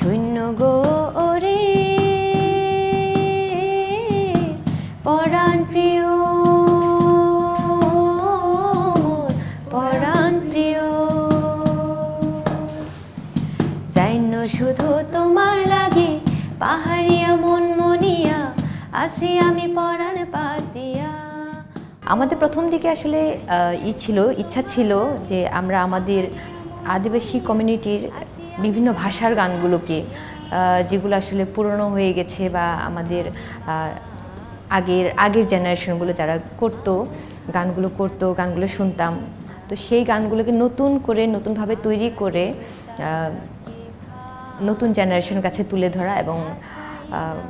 শূন্য গো ওরে পরাণ প্রিয় পরাণ প্রিয় যাইন্য শুধু তোমার লাগে, পাহাড়িয়া মন মনিয়া আসি আমি পরাণ পাতিয়া আমাদের প্রথম দিকে আসলে ই ছিল, ইচ্ছা ছিল যে আমরা আমাদের আদিবাসী কমিউনিটির বিভিন্ন ভাষার গানগুলোকে যেগুলো আসলে পুরনো হয়ে গেছে বা আমাদের আগের আগের জেনারেশনগুলো যারা করতো, গানগুলো করতো, গানগুলো শুনতাম। তো সেই গানগুলোকে নতুন করে, নতুনভাবে তৈরি করে নতুন জেনারেশনের কাছে তুলে ধরা এবং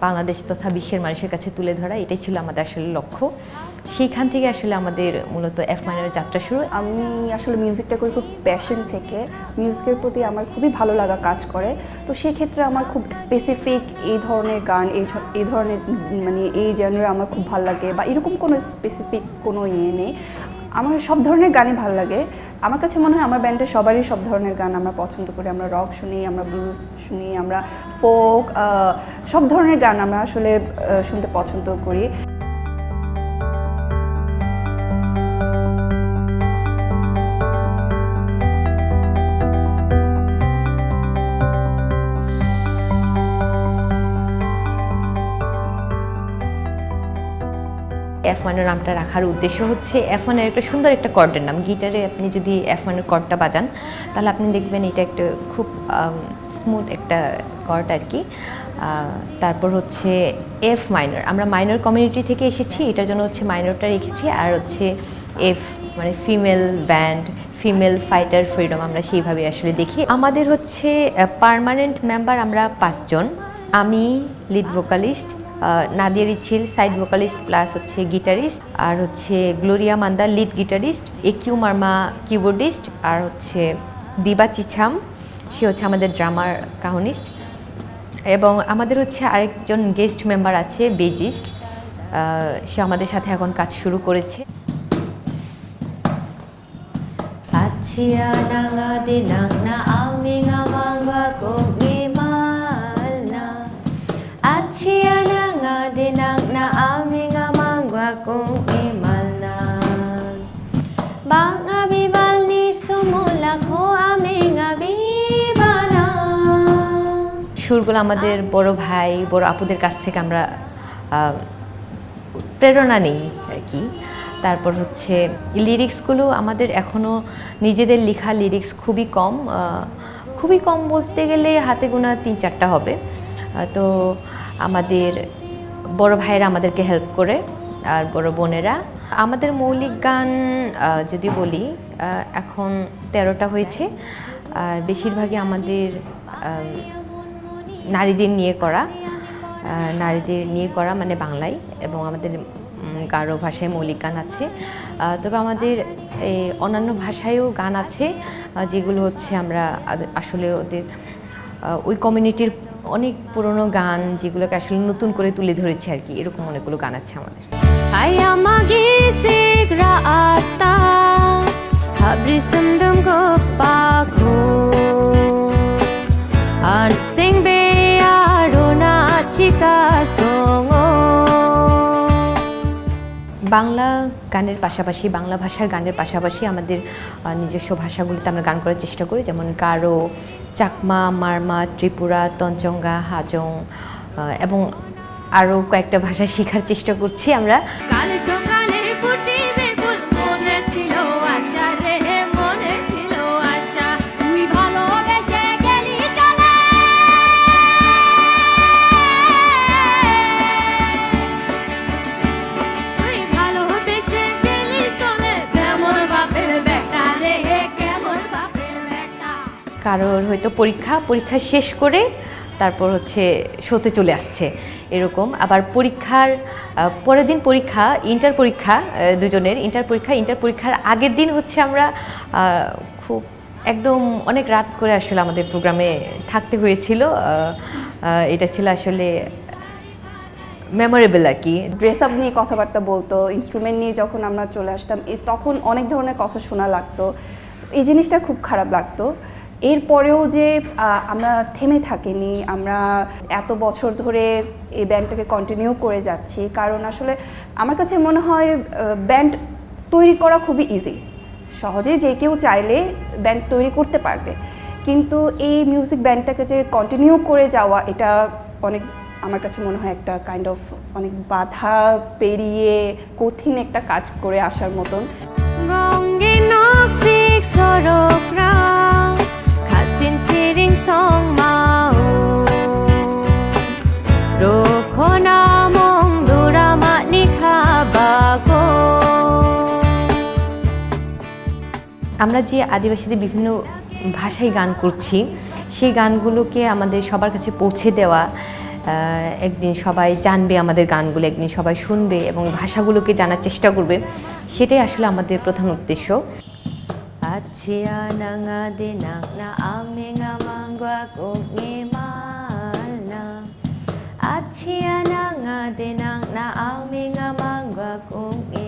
বাংলাদেশ তথা বিশ্বের মানুষের কাছে তুলে ধরা, এটাই ছিল আমাদের আসলে লক্ষ্য। সেইখান থেকে আসলে আমাদের মূলত এফ মাইনের যাত্রা শুরু। আমি আসলে মিউজিকটা করি খুব প্যাশন থেকে। মিউজিকের প্রতি আমার খুবই ভালো লাগা কাজ করে। তো সেক্ষেত্রে আমার খুব স্পেসিফিক এই ধরনের গান, এই এই ধরনের মানে এই জেনারে আমার খুব ভালো লাগে বা এরকম কোনো স্পেসিফিক কোনো ইয়ে নেই। আমার সব ধরনের গানই ভালো লাগে। আমার কাছে মনে হয় আমার ব্যান্ডের সবারই সব ধরনের গান আমরা পছন্দ করি। আমরা রক শুনি, আমরা ব্লুজ শুনি, আমরা ফোক সব ধরনের গান আমরা আসলে শুনতে পছন্দ করি। এফ ওয়ানের নামটা রাখার উদ্দেশ্য হচ্ছে এফ ওয়ানের একটা সুন্দর একটা কর্ডের নাম। গিটারে আপনি যদি এফ ওয়ানের কর্ডটা বাজান, তাহলে আপনি দেখবেন এটা একটা খুব স্মুথ একটা কর্ড আর কি তারপর হচ্ছে এফ মাইনর আমরা মাইনর কমিউনিটি থেকে এসেছি, এটার জন্য হচ্ছে মাইনরটা রেখেছি। আর হচ্ছে এফ মানে female band female fighter freedom আমরা সেইভাবে আসলে দেখি। আমাদের হচ্ছে পার্মানেন্ট মেম্বার আমরা পাঁচজন। আমি lead vocalist Nadia Richil side vocalist plus হচ্ছে গিটারিস্ট আর হচ্ছে Gloria Manda lead guitarist Ekyu Marma keyboardist আর হচ্ছে দিবা চিছাম, সে হচ্ছে আমাদের ড্রামার কাহনিস্ট এবং আমাদের হচ্ছে আরেকজন গেস্ট মেম্বার আছে বেজিস্ট সে আমাদের সাথে এখন কাজ শুরু করেছে। Atia nanga dinang na aming amang bagong সুরগুলো আমাদের বড় ভাই, বড় আপুদের কাছ থেকে আমরা প্রেরণা নেই আর কি। তারপর হচ্ছে লিরিক্সগুলো আমাদের এখনও নিজেদের লেখা লিরিক্স খুবই কম খুবই কম বলতে গেলে হাতে গোনা তিন চারটা হবে। তো আমাদের বড় ভাইয়েরা আমাদেরকে হেল্প করে আর বড় বোনেরা। আমাদের মৌলিক গান যদি বলি এখন তেরোটা হয়েছে। আর বেশিরভাগই আমাদের নারীদের নিয়ে করা নারীদের নিয়ে করা মানে বাংলায় এবং আমাদের গারো ভাষায় মৌলিক গান আছে। তবে আমাদের এই অন্যান্য ভাষায়ও গান আছে যেগুলো হচ্ছে আমরা আসলে ওদের ওই কমিউনিটির অনেক পুরনো গান যেগুলোকে আসলে নতুন করে তুলে ধরেছে আর কি। এরকম অনেকগুলো গান আছে আমাদের। Kaya magisig raata Habri Bangla গানের পাশাপাশি, বাংলা ভাষার গানের পাশাপাশি আমাদের নিজস্ব ভাষাগুলিতে আমরা গান করার চেষ্টা করি। যেমন গারো, চাকমা, মারমা, ত্রিপুরা, তঞ্চঙ্গা, হাজং এবং আরও কয়েকটা ভাষা শেখার চেষ্টা করছি আমরা। কারোর হয়তো পরীক্ষা পরীক্ষা শেষ করে তারপর হচ্ছে শোতে চলে আসছে। এরকম আবার পরীক্ষার পরের দিন পরীক্ষা ইন্টার পরীক্ষা দুজনের ইন্টার পরীক্ষা ইন্টার পরীক্ষার আগের দিন হচ্ছে আমরা খুব একদম অনেক রাত করে আসলে আমাদের প্রোগ্রামে থাকতে হয়েছিল। এটা ছিল আসলে মেমোরেবল আর কি। ড্রেস আপ নিয়ে কথাবার্তা বলতো ইনস্ট্রুমেন্ট নিয়ে যখন আমরা চলে আসতাম তখন অনেক ধরনের কথা শোনা লাগতো। এই জিনিসটা খুব খারাপ লাগতো। এরপরেও যে আমরা থেমে থাকিনি, আমরা এত বছর ধরে এই ব্যান্ডটাকে কন্টিনিউ করে যাচ্ছি, কারণ আসলে আমার কাছে মনে হয় ব্যান্ড তৈরি করা খুবই ইজি সহজে যে কেউ চাইলে ব্যান্ড তৈরি করতে পারবে। কিন্তু এই মিউজিক ব্যান্ডটাকে যে কন্টিনিউ করে যাওয়া, এটা অনেক, আমার কাছে মনে হয় একটা কাইন্ড অফ অনেক বাধা পেরিয়ে কঠিন একটা কাজ করে আসার মতন। noksik sorokra Kasin chiring song mau Rokho namong durama nikhabago আমরা যে আদিবাসীদের বিভিন্ন ভাষায় গান করছি, সেই গানগুলোকে আমাদের সবার কাছে পৌঁছে দেওয়া একদিন সবাই জানবে আমাদের গানগুলো, একদিন সবাই শুনবে এবং ভাষাগুলোকে জানার চেষ্টা করবে, সেটাই আসলে আমাদের প্রধান উদ্দেশ্য। 같이야 나가디 낙나 아미가 망과 꼭니 말라 아치야 나가디 낙나 아미가 망과 꼭니